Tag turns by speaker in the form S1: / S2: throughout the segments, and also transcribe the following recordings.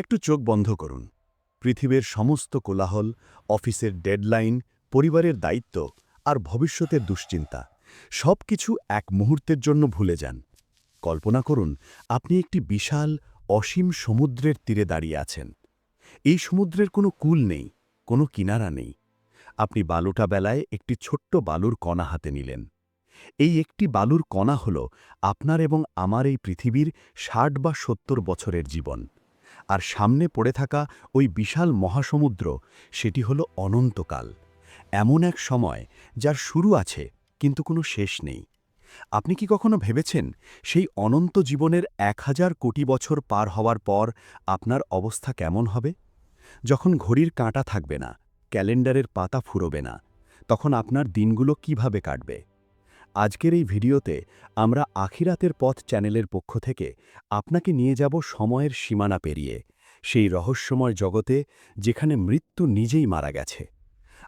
S1: একটু চোখ বন্ধ করুন। পৃথিবীর সমস্ত কোলাহল, অফিসের ডেডলাইন, পরিবারের দায়িত্ব আর ভবিষ্যতের দুশ্চিন্তা সব কিছু এক মুহূর্তের জন্য ভুলে যান। কল্পনা করুন, আপনি একটি বিশাল, অসীম সমুদ্রের তীরে দাঁড়িয়ে আছেন। এই সমুদ্রের কোনো কুল নেই, কোনো কিনারা নেই। আপনি বালুটা বেলায় একটি ছোট্ট বালুর কণা হাতে নিলেন। এই একটি বালুর কণা হল আপনার এবং আমার এই পৃথিবীর ষাট বা সত্তর বছরের জীবন। আর সামনে পড়ে থাকা ওই বিশাল মহাসমুদ্র, সেটি হল অনন্তকাল। এমন এক সময়, যার শুরু আছে, কিন্তু কোনো শেষ নেই। আপনি কি কখনো ভেবেছেন, সেই অনন্ত জীবনের এক হাজার কোটি বছর পার হওয়ার পর আপনার অবস্থা কেমন হবে? যখন ঘড়ির কাঁটা থাকবে না, ক্যালেন্ডারের পাতা ফুরোবে না, তখন আপনার দিনগুলো কীভাবে কাটবে? আজকের এই ভিডিওতে আমরা আখিরাতের পথ চ্যানেলের পক্ষ থেকে আপনাকে নিয়ে যাব সময়ের সীমানা পেরিয়ে, সেই রহস্যময় জগতে যেখানে মৃত্যু নিজেই মারা গেছে।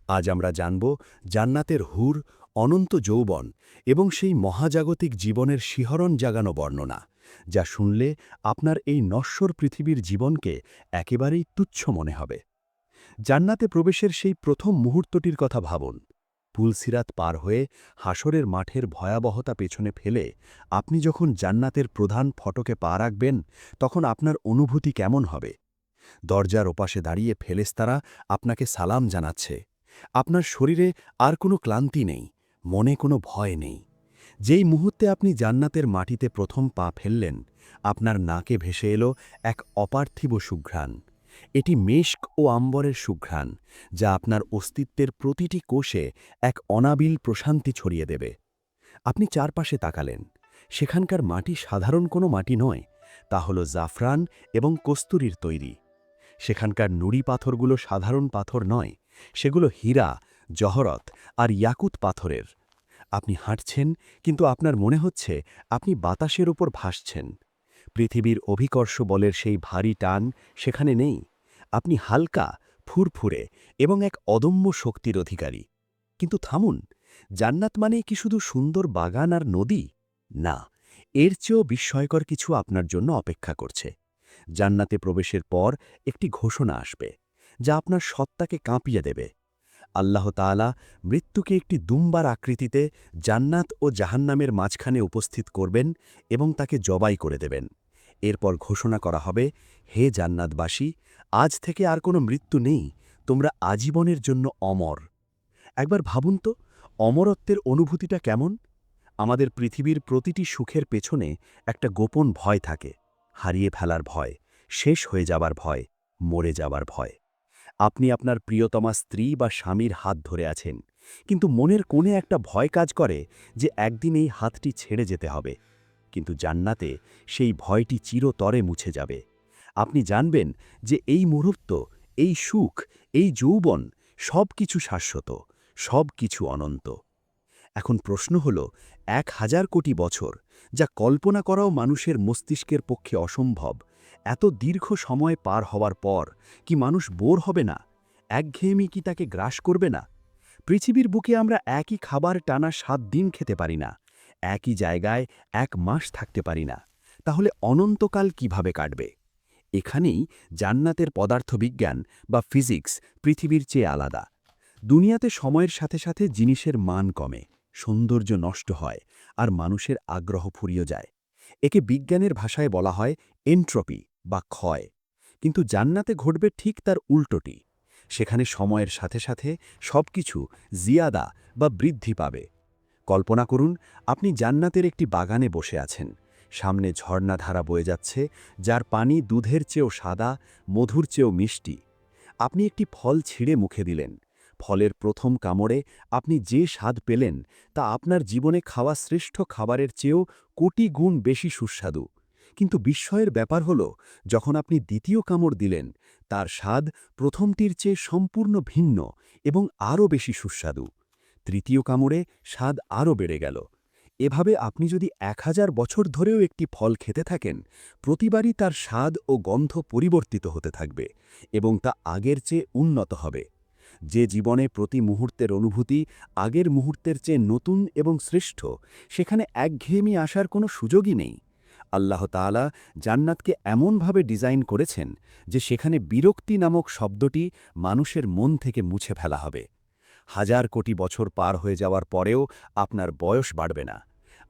S1: আজ আমরা জানব জান্নাতের হুর, অনন্ত যৌবন এবং সেই মহাজাগতিক জীবনের শিহরণ জাগানো বর্ণনা, যা শুনলে আপনার এই নশ্বর পৃথিবীর জীবনকে একেবারেই তুচ্ছ মনে হবে। জান্নাতে প্রবেশের সেই প্রথম মুহূর্তটির কথা ভাবুন। পুলসিরাত পার হয়ে হাসরের মাঠের ভয়াবহতা পেছনে ফেলে আপনি যখন জান্নাতের প্রধান ফটকে পা রাখবেন, তখন আপনার অনুভূতি কেমন হবে? দরজার ওপাশে দাঁড়িয়ে ফেলেস্তারা আপনাকে সালাম জানাচ্ছে। আপনার শরীরে আর কোনো ক্লান্তি নেই, মনে কোনো ভয় নেই। যেই মুহূর্তে আপনি জান্নাতের মাটিতে প্রথম পা ফেললেন, আপনার নাকে ভেসে এলো এক অপার্থিব সুঘ্রাণ। এটি মেশক ও আম্বরের সুঘ্রাণ, যা আপনার অস্তিত্বের প্রতিটি কোষে এক অনাবিল প্রশান্তি ছড়িয়ে দেবে। আপনি চারপাশে তাকালেন। সেখানকার মাটি সাধারণ কোনো মাটি নয়, তা হল জাফরান এবং কস্তুরীর তৈরি। সেখানকার নুড়ি পাথরগুলো সাধারণ পাথর নয়, সেগুলো হীরা, জহরত আর ইয়াকুত পাথরের। আপনি হাঁটছেন, কিন্তু আপনার মনে হচ্ছে আপনি বাতাসের ওপর ভাসছেন। পৃথিবীর অভিকর্ষ বলের সেই ভারী টান সেখানে নেই। আপনি হালকা, ফুরফুরে এবং এক অদম্য শক্তির অধিকারী। কিন্তু থামুন, জান্নাত মানে কি শুধু সুন্দর বাগান আর নদী? না, এর চেয়েও বিস্ময়কর কিছু আপনার জন্য অপেক্ষা করছে। জান্নাতে প্রবেশের পর একটি ঘোষণা আসবে, যা আপনার সত্তাকে কাঁপিয়ে দেবে। আল্লাহ তাআলা মৃত্যুকে একটি দুম্বার আকৃতিতে জান্নাত ও জাহান্নামের মাঝখানে উপস্থিত করবেন এবং তাকে জবাই করে দেবেন। এরপর ঘোষণা করা হবে, হে জান্নাতবাসী আজ থেকে আর কোনো মৃত্যু নেই, তোমরা আজীবনের জন্য অমর। একবার ভাবুন তো, অমরত্বের অনুভূতিটা কেমন? আমাদের পৃথিবীর প্রতিটি সুখের পেছনে একটা গোপন ভয় থাকে, হারিয়ে ফেলার ভয়, শেষ হয়ে যাবার ভয়, মরে যাবার ভয়। আপনি আপনার প্রিয়তমা স্ত্রী বা স্বামীর হাত ধরে আছেন, কিন্তু মনের কোণে একটা ভয় কাজ করে যে একদিন এই হাতটি ছেড়ে যেতে হবে, কিন্তু জান্নাতে সেই ভয়টি চিরতরে মুছে যাবে। আপনি জানবেন যে এই মুহূর্ত, এই সুখ, এই যৌবন সব কিছু শাশ্বত সব কিছু অনন্ত। এখন প্রশ্ন হল, এক হাজার কোটি বছর যা কল্পনা করাও মানুষের মস্তিষ্কের পক্ষে অসম্ভব, এত দীর্ঘ সময় পার হওয়ার পর কি মানুষ বোর হবে না? একঘেয়েমি কি তাকে গ্রাস করবে না? পৃথিবীর বুকে আমরা একই খাবার টানা সাত দিন খেতে পারি না, একই জায়গায় এক মাস থাকতে পারি না, তাহলে অনন্তকাল কীভাবে কাটবে? এখানেই জান্নাতের পদার্থবিজ্ঞান বা ফিজিক্স পৃথিবীর চেয়ে আলাদা। দুনিয়াতে সময়ের সাথে সাথে জিনিসের মান কমে, সৌন্দর্য নষ্ট হয় আর মানুষের আগ্রহ ফুরিয়ে যায়। একে বিজ্ঞানের ভাষায় বলা হয় এন্ট্রপি বা ক্ষয়। কিন্তু জান্নাতে ঘটবে ঠিক তার উল্টোটি। সেখানে সময়ের সাথে সাথে সব কিছু জিয়াদা বা বৃদ্ধি পাবে। কল্পনা করুন, আপনি জান্নাতের একটি বাগানে বসে আছেন। সামনে ঝর্ণাধারা বয়ে যাচ্ছে, যার পানি দুধের চেয়েও সাদা, মধুর চেয়েও মিষ্টি। আপনি একটি ফল ছিঁড়ে মুখে দিলেন। ফলের প্রথম কামড়ে আপনি যে স্বাদ পেলেন, তা আপনার জীবনে খাওয়া শ্রেষ্ঠ খাবারের চেয়েও কোটি গুণ বেশি সুস্বাদু। কিন্তু বিস্ময়ের ব্যাপার হল, যখন আপনি দ্বিতীয় কামড় দিলেন, তার স্বাদ প্রথমটির চেয়ে সম্পূর্ণ ভিন্ন এবং আরও বেশি সুস্বাদু। তৃতীয় কামড়ে স্বাদ আরও বেড়ে গেল। এভাবে আপনি যদি এক হাজার বছর ধরেও একটি ফল খেতে থাকেন, প্রতিবারই তার স্বাদ ও গন্ধ পরিবর্তিত হতে থাকবে এবং তা আগের চেয়ে উন্নত হবে। যে জীবনে প্রতি মুহূর্তের অনুভূতি আগের মুহূর্তের চেয়ে নতুন এবং শ্রেষ্ঠ, সেখানে একঘেয়েমি আসার কোনো সুযোগই নেই। আল্লাহ তাআলা জান্নাতকে এমনভাবে ডিজাইন করেছেন যে সেখানে বিরক্তি নামক শব্দটি মানুষের মন থেকে মুছে ফেলা হবে। হাজার কোটি বছর পার হয়ে যাওয়ার পরেও আপনার বয়স বাড়বে না।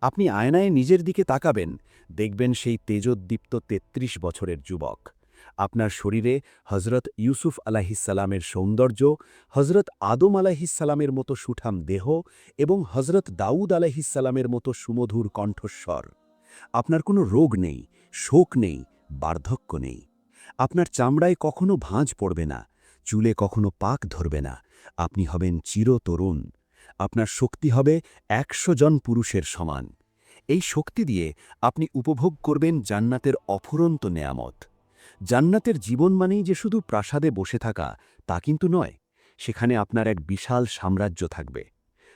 S1: আপনি আয়নায় নিজের দিকে তাকাবেন, দেখবেন সেই তেজোদ্দীপ্ত ৩৩ বছরের যুবক। আপনার শরীরে হজরত ইউসুফ আলাহিসাল্লামের সৌন্দর্য হজরত আদম আলাহিসাল্লামের মতো সুঠাম দেহ এবং হজরত দাউদ আলাহিসাল্লামের মতো সুমধুর কণ্ঠস্বর। আপনার কোনো রোগ নেই, শোক নেই, বার্ধক্য নেই। আপনার চামড়ায় কখনো ভাঁজ পড়বে না, চুলে কখনো পাক ধরবে না। আপনি হবেন চিরতরুণ আপনার শক্তি হবে একশো জন পুরুষের সমান। এই শক্তি দিয়ে আপনি উপভোগ করবেন জান্নাতের অফুরন্ত নেয়ামত। জান্নাতের জীবন মানেই যে শুধু প্রাসাদে বসে থাকা, তা কিন্তু নয়, সেখানে আপনার এক বিশাল সাম্রাজ্য থাকবে।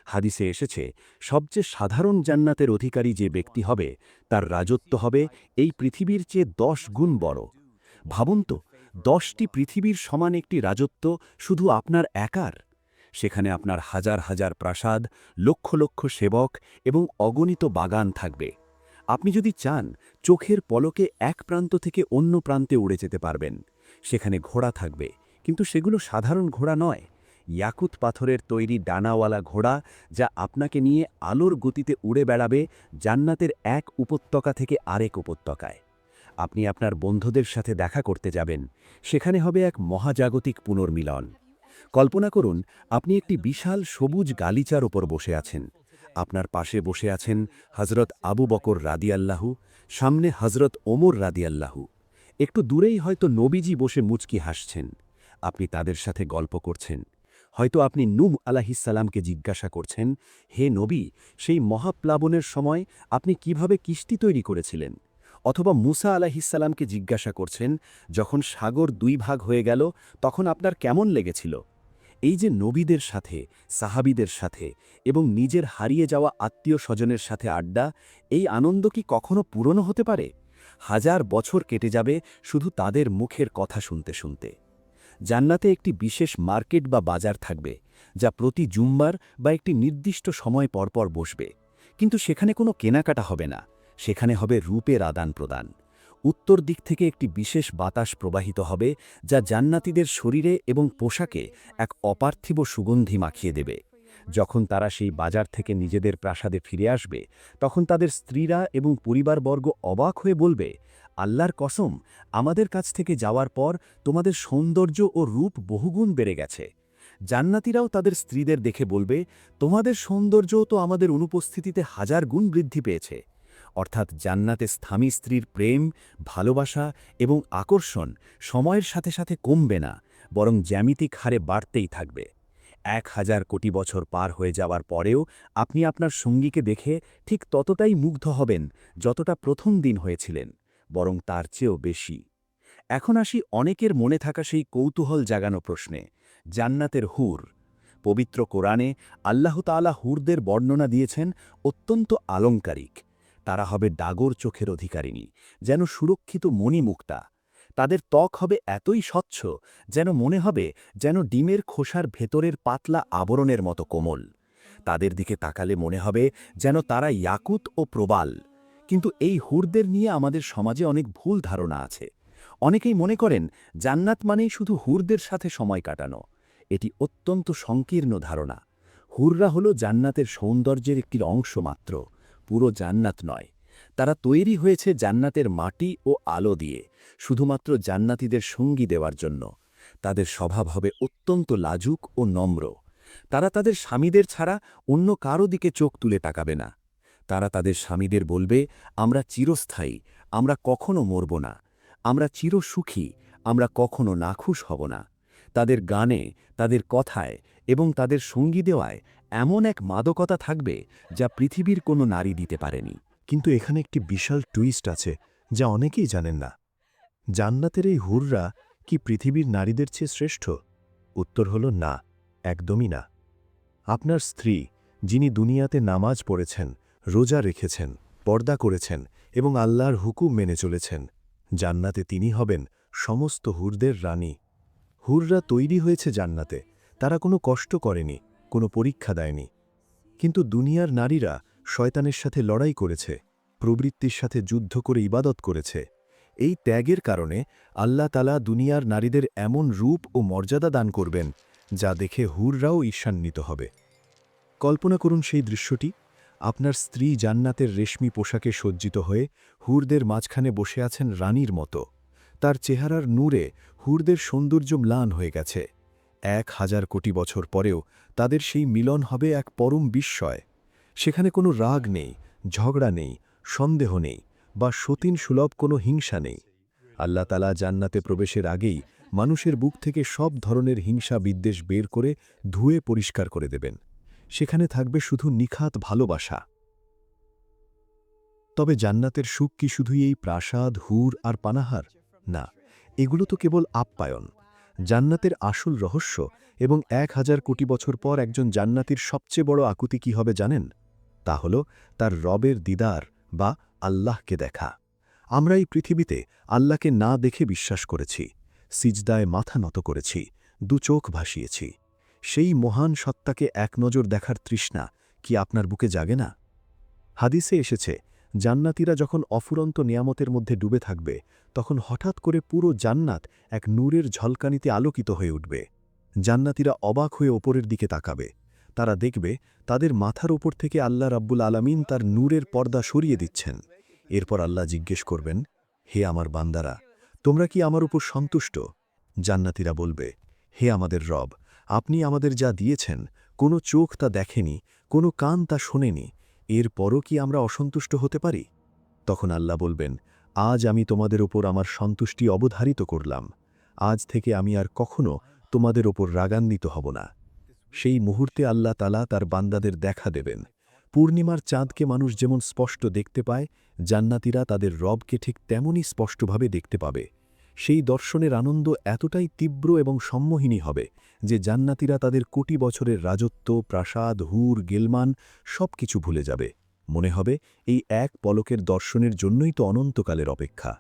S1: হাদিসে এসেছে, সবচেয়ে সাধারণ জান্নাতের অধিকারী যে ব্যক্তি হবে, তার রাজত্ব হবে এই পৃথিবীর চেয়ে দশ গুণ বড়। ভাবুন তো, দশটি পৃথিবীর সমান একটি রাজত্ব শুধু আপনার একার? সেখানে আপনার হাজার হাজার প্রাসাদ, লক্ষ লক্ষ সেবক এবং অগণিত বাগান থাকবে। আপনি যদি চান, চোখের পলকে এক প্রান্ত থেকে অন্য প্রান্তে উড়ে যেতে পারবেন। সেখানে ঘোড়া থাকবে, কিন্তু সেগুলো সাধারণ ঘোড়া নয়। ইয়াকুত পাথরের তৈরি ডানাওয়ালা ঘোড়া যা আপনাকে নিয়ে আলোর গতিতে উড়ে বেড়াবে জান্নাতের এক উপত্যকা থেকে আরেক উপত্যকায়। আপনি আপনার বন্ধুদের সাথে দেখা করতে যাবেন। সেখানে হবে এক মহাজাগতিক পুনর্মিলন। কল্পনা করুন, আপনি একটি বিশাল সবুজ গালিচার ওপর বসে আছেন। আপনার পাশে বসে আছেন হজরত আবু বকর রাদিয়াল্লাহু, সামনে হজরত ওমর রাদিয়াল্লাহু। একটু দূরেই হয়তো নবীজি বসে মুচকি হাসছেন। আপনি তাদের সাথে গল্প করছেন। হয়তো আপনি নুম আলাহিসাল্লামকে জিজ্ঞাসা করছেন, হে নবী, সেই মহাপ্লাবনের সময় আপনি কীভাবে কিস্তি তৈরি করেছিলেন? অথবা মুসা আলাহিসাল্লামকে জিজ্ঞাসা করছেন, যখন সাগর দুই ভাগ হয়ে গেল, তখন আপনার কেমন লেগেছিল? এই যে নবীদের সাথে, সাহাবিদের সাথে এবং নিজের হারিয়ে যাওয়া আত্মীয় স্বজনের সাথে আড্ডা, এই আনন্দ কি কখনো পুরনো হতে পারে? হাজার বছর কেটে যাবে শুধু তাদের মুখের কথা শুনতে শুনতে। জান্নাতে একটি বিশেষ মার্কেট বা বাজার থাকবে, যা প্রতি জুম্বার বা একটি নির্দিষ্ট সময় পরপর বসবে। কিন্তু সেখানে কোনো কেনাকাটা হবে না। সেখানে হবে রূপের আদান প্রদান। উত্তর দিক থেকে একটি বিশেষ বাতাস প্রবাহিত হবে, যা জান্নাতীদের শরীরে এবং পোশাকে এক অপার্থিব সুগন্ধি মাখিয়ে দেবে। যখন তারা সেই বাজার থেকে নিজেদের প্রাসাদে ফিরে আসবে, তখন তাদের স্ত্রীরা এবং পরিবারবর্গ অবাক হয়ে বলবে, আল্লাহর কসম, আমাদের কাছ থেকে যাওয়ার পর তোমাদের সৌন্দর্য ও রূপ বহুগুণ বেড়ে গেছে। জান্নাতিরাও তাদের স্ত্রীদের দেখে বলবে, তোমাদের সৌন্দর্যও তো আমাদের অনুপস্থিতিতে হাজার গুণ বৃদ্ধি পেয়েছে। অর্থাৎ জান্নাতে স্থামী স্ত্রীর প্রেম, ভালোবাসা এবং আকর্ষণ সময়ের সাথে সাথে কমবে না, বরং জ্যামিতিক হারে বাড়তেই থাকবে। এক হাজার কোটি বছর পার হয়ে যাওয়ার পরেও আপনি আপনার সঙ্গীকে দেখে ঠিক ততটাই মুগ্ধ হবেন যতটা প্রথম দিন হয়েছিলেন, বরং তার চেয়েও বেশি। এখন আসি অনেকের মনে থাকা সেই কৌতূহল জাগানো প্রশ্নে, জান্নাতের হুর। পবিত্র কোরআনে আল্লাহ তাআলা হুরদের বর্ণনা দিয়েছেন, অত্যন্ত আলংকারিক। তারা হবে ডাগর চোখের অধিকারিণী, যেন সুরক্ষিত মণিমুক্তা। তাদের ত্বক হবে এতই স্বচ্ছ, যেন মনে হবে যেন ডিমের খোসার ভেতরের পাতলা আবরণের মতো কোমল। তাদের দিকে তাকালে মনে হবে যেন তারা ইয়াকুত ও প্রবাল। কিন্তু এই হুরদের নিয়ে আমাদের সমাজে অনেক ভুল ধারণা আছে। অনেকেই মনে করেন জান্নাত মানেই শুধু হুরদের সাথে সময় কাটানো। এটি অত্যন্ত সংকীর্ণ ধারণা। হুররা হল জান্নাতের সৌন্দর্যের একটি অংশ মাত্র। পুরো জান্নাত নয়। তারা তৈরি হয়েছে জান্নাতের মাটি ও আলো দিয়ে, শুধুমাত্র জান্নাতীদের সঙ্গী দেওয়ার জন্য। তাদের স্বভাব হবে অত্যন্ত লাজুক ও নম্র। তারা তাদের স্বামীদের ছাড়া অন্য কারও দিকে চোখ তুলে তাকাবে না। তারা তাদের স্বামীদের বলবে, আমরা চিরস্থায়ী, আমরা কখনো মরব না। আমরা চিরসুখী, আমরা কখনো নাখুশ হব না। তাদের গানে, তাদের কথায় এবং তাদের সঙ্গী দেওয়ায় এমন এক মাদকতা থাকবে যা পৃথিবীর কোনো নারী দিতে পারেনি।
S2: কিন্তু এখানে একটি বিশাল টুইস্ট আছে, যা অনেকেই জানেন না। জান্নাতের এই হুররা কি পৃথিবীর নারীদের চেয়ে শ্রেষ্ঠ? উত্তর হল না, একদমই না। আপনার স্ত্রী, যিনি দুনিয়াতে নামাজ পড়েছেন, রোজা রেখেছেন, পর্দা করেছেন এবং আল্লাহর হুকুম মেনে চলেছেন, জান্নাতে তিনি হবেন সমস্ত হুরদের রানী। হুররা তৈরি হয়েছে জান্নাতে, তারা কোনো কষ্ট করেনি। কোনো পরীক্ষা দেয়নি। কিন্তু দুনিয়ার নারীরা শয়তানের সাথে লড়াই করেছে,
S1: প্রবৃত্তির সাথে যুদ্ধ করে ইবাদত করেছে। এই ত্যাগের কারণে আল্লাহ তালা দুনিয়ার নারীদের এমন রূপ ও মর্যাদা দান করবেন, যা দেখে হুররাও ঈর্ষান্বিত হবে। কল্পনা করুন সেই দৃশ্যটি। আপনার স্ত্রী জান্নাতের রেশমি পোশাকে সজ্জিত হয়ে হুরদের মাঝখানে বসে আছেন রানীর মতো। তার চেহারার নূরে হুরদের সৌন্দর্য ম্লান হয়ে গেছে। এক হাজার কোটি বছর পরেও তাদের সেই মিলন হবে এক পরম বিস্ময়। সেখানে কোনো রাগ নেই, ঝগড়া নেই, সন্দেহ নেই বা সতীন সুলভ কোনো হিংসা নেই। আল্লাহ তালা জান্নাতে প্রবেশের আগেই মানুষের বুক থেকে সব ধরনের হিংসা বিদ্বেষ বের করে ধুয়ে পরিষ্কার করে দেবেন। সেখানে থাকবে শুধু নিখাত ভালোবাসা। তবে জান্নাতের সুখ কি শুধুই এই প্রাসাদ, হুর আর পানাহার? না, এগুলো তো কেবল আপ্যায়ন। জান্নাতের আসল রহস্য এবং এক হাজার কোটি বছর পর একজন জান্নাতির সবচেয়ে বড় আকুতি কি হবে জানেন? তা হল তার রবের দিদার বা আল্লাহকে দেখা। আমরা এই পৃথিবীতে আল্লাহকে না দেখে বিশ্বাস করেছি, সিজদায় মাথা নত করেছি, দু চোখ ভাসিয়েছি। সেই মহান সত্তাকে এক নজর দেখার তৃষ্ণা কি আপনার বুকে জাগে না? হাদিসে এসেছে জান্নাতীরা যখন অফুরন্ত নিয়ামতের মধ্যে ডুবে থাকবে, তখন হঠাৎ করে পুরো জান্নাত এক নূরের ঝলকানিতে আলোকিত হয়ে উঠবে। জান্নাতীরা অবাক হয়ে ওপরের দিকে তাকাবে। তারা দেখবে তাদের মাথার ওপর থেকে আল্লাহ রাব্বুল আলামিন তার নূরের পর্দা সরিয়ে দিচ্ছেন। এরপর আল্লাহ জিজ্ঞেস করবেন, হে আমার বান্দারা, তোমরা কি আমার উপর সন্তুষ্ট? জান্নাতীরা বলবে, হে আমাদের রব, আপনি আমাদের যা দিয়েছেন, কোনো চোখ তা দেখেনি, কোনো কান তা শোনেনি এরপরও কি আমরা অসন্তুষ্ট হতে পারি? তখন আল্লাহ বলবেন, আজ আমি তোমাদের ওপর আমার সন্তুষ্টি অবধারিত করলাম। আজ থেকে আমি আর কখনো তোমাদের ওপর রাগান্বিত হব না। সেই মুহূর্তে আল্লাহ তালা তার বান্দাদের দেখা দেবেন। পূর্ণিমার চাঁদকে মানুষ যেমন স্পষ্ট দেখতে পায়, জান্নাতিরা তাদের রবকে ঠিক তেমনই স্পষ্টভাবে দেখতে পাবে। সেই দর্শনের আনন্দ এতটাই তীব্র এবং সম্মোহিনী হবে যে জান্নাতীরা তাদের কোটি বছরের রাজত্ব, প্রাসাদ, হুর, গেলমান সব কিছু ভুলে যাবে। মনে হবে এই এক পলকের দর্শনের জন্যই তো অনন্তকালের অপেক্ষা।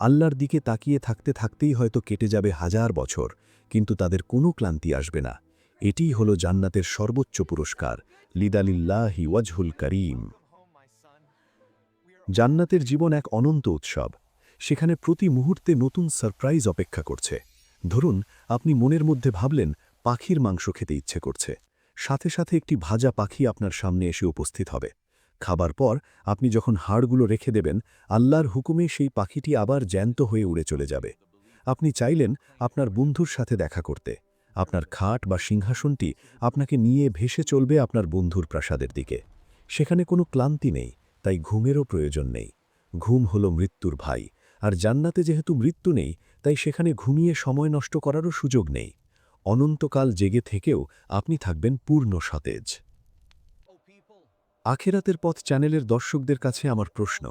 S1: আল্লাহর দিকে তাকিয়ে থাকতে থাকতেই হয়তো কেটে যাবে হাজার বছর, কিন্তু তাদের কোনো ক্লান্তি আসবে না। এটিই হল জান্নাতের সর্বোচ্চ পুরস্কার, লিদালিল্লাহি ওয়াজহুল করিম। জান্নাতের জীবন এক অনন্ত উৎসব। সেখানে প্রতি মুহূর্তে নতুন সারপ্রাইজ অপেক্ষা করছে। ধরুন, আপনি মনের মধ্যে ভাবলেন, পাখির মাংস খেতে ইচ্ছে করছে। সাথে সাথে একটি ভাজা পাখি আপনার সামনে এসে উপস্থিত হবে। খাবার পর আপনি যখন হাড়গুলো রেখে দেবেন, আল্লাহর হুকুমে সেই পাখিটি আবার জ্যান্ত হয়ে উড়ে চলে যাবে। আপনি চাইলেন আপনার বন্ধুর সাথে দেখা করতে। আপনার খাট বা সিংহাসনটি আপনাকে নিয়ে ভেসে চলবে আপনার বন্ধুর প্রাসাদের দিকে। সেখানে কোনো ক্লান্তি নেই, তাই ঘুমেরও প্রয়োজন নেই। ঘুম হল মৃত্যুর ভাই। আর জান্নাতে যেহেতু মৃত্যু নেই, তাই সেখানে ঘুমিয়ে সময় নষ্ট করারও সুযোগ নেই। অনন্তকাল জেগে থেকেও আপনি থাকবেন পূর্ণ সতেজ। আখেরাতের পথ চ্যানেলের দর্শকদের কাছে আমার প্রশ্ন,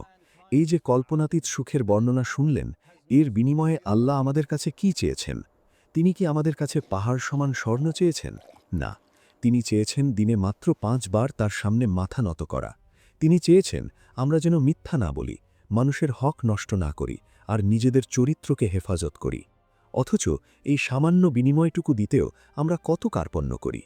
S1: এই যে কল্পনাতীত সুখের বর্ণনা শুনলেন, এর বিনিময়ে আল্লাহ আমাদের কাছে কি চেয়েছেন? তিনি কি আমাদের কাছে পাহাড় সমান স্বর্ণ চেয়েছেন? না, তিনি চেয়েছেন দিনে মাত্র পাঁচবার তার সামনে মাথা নত করা। তিনি চেয়েছেন আমরা যেন মিথ্যা না বলি মানুষের হক নষ্ট না করি আর নিজেদের চরিত্রকে হেফাজত করি। অথচ এই সামান্য বিনিময়টুকু দিতেও আমরা কত কার্পণ্য করি।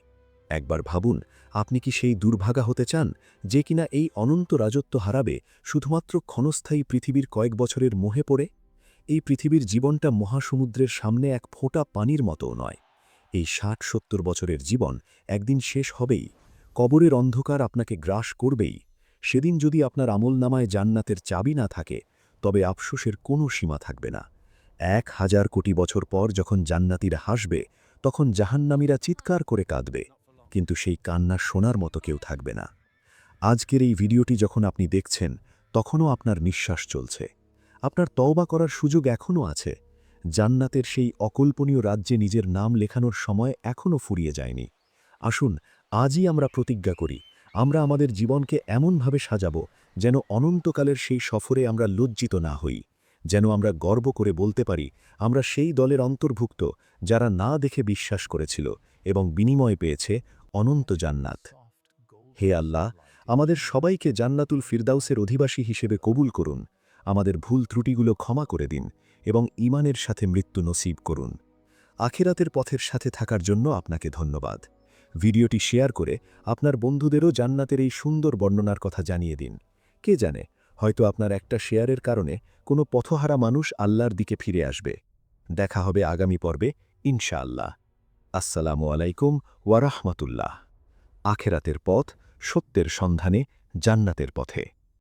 S1: একবার ভাবুন, আপনি কি সেই দুর্ভাগা হতে চান যে কিনা এই অনন্ত রাজত্ব হারাবে শুধুমাত্র ক্ষণস্থায়ী পৃথিবীর কয়েক বছরের মোহে পড়ে? এই পৃথিবীর জীবনটা মহাসমুদ্রের সামনে এক ফোঁটা পানির মতো নয়। এই ষাট সত্তর বছরের জীবন একদিন শেষ হবেই। কবরের অন্ধকার আপনাকে গ্রাস করবেই। সেদিন যদি আপনার আমলনামায় জান্নাতের চাবি না থাকে, তবে আফসোসের কোনো সীমা থাকবে না। এক হাজার কোটি বছর পর যখন জান্নাতিরা হাসবে, তখন জাহান্নামীরা চিৎকার করে কাঁদবে, কিন্তু সেই কান্না শোনার মতো কেউ থাকবে না। আজকের এই ভিডিওটি যখন আপনি দেখছেন, তখনও আপনার নিঃশ্বাস চলছে। আপনার তওবা করার সুযোগ এখনও আছে। জান্নাতের সেই অকল্পনীয় রাজ্যে নিজের নাম লেখানোর সময় এখনও ফুরিয়ে যায়নি। আসুন, আজই আমরা প্রতিজ্ঞা করি আমরা আমাদের জীবনকে এমনভাবে সাজাব যেন অনন্তকালের সেই সফরে আমরা লজ্জিত না হই, যেন আমরা গর্ব করে বলতে পারি, আমরা সেই দলের অন্তর্ভুক্ত যারা না দেখে বিশ্বাস করেছিল এবং বিনিময় পেয়েছে অনন্ত জান্নাত। হে আল্লাহ, আমাদের সবাইকে জান্নাতুল ফিরদাউসের অধিবাসী হিসেবে কবুল করুন, আমাদের ভুল ত্রুটিগুলো ক্ষমা করে দিন এবং ইমানের সাথে মৃত্যু নসিব করুন। আখেরাতের পথের সাথে থাকার জন্য আপনাকে ধন্যবাদ। ভিডিওটি শেয়ার করে আপনার বন্ধুদেরও জান্নাতের এই সুন্দর বর্ণনার কথা জানিয়ে দিন। কে জানে, হয়তো আপনার একটা শেয়ারের কারণে কোনো পথহারা মানুষ আল্লাহর দিকে ফিরে আসবে। দেখা হবে আগামী পর্বে, ইনশাআল্লাহ। আসসালামু আলাইকুম ওয়ারাহমাতুল্লাহ আখেরাতের পথ সত্যের সন্ধানে, জান্নাতের পথে।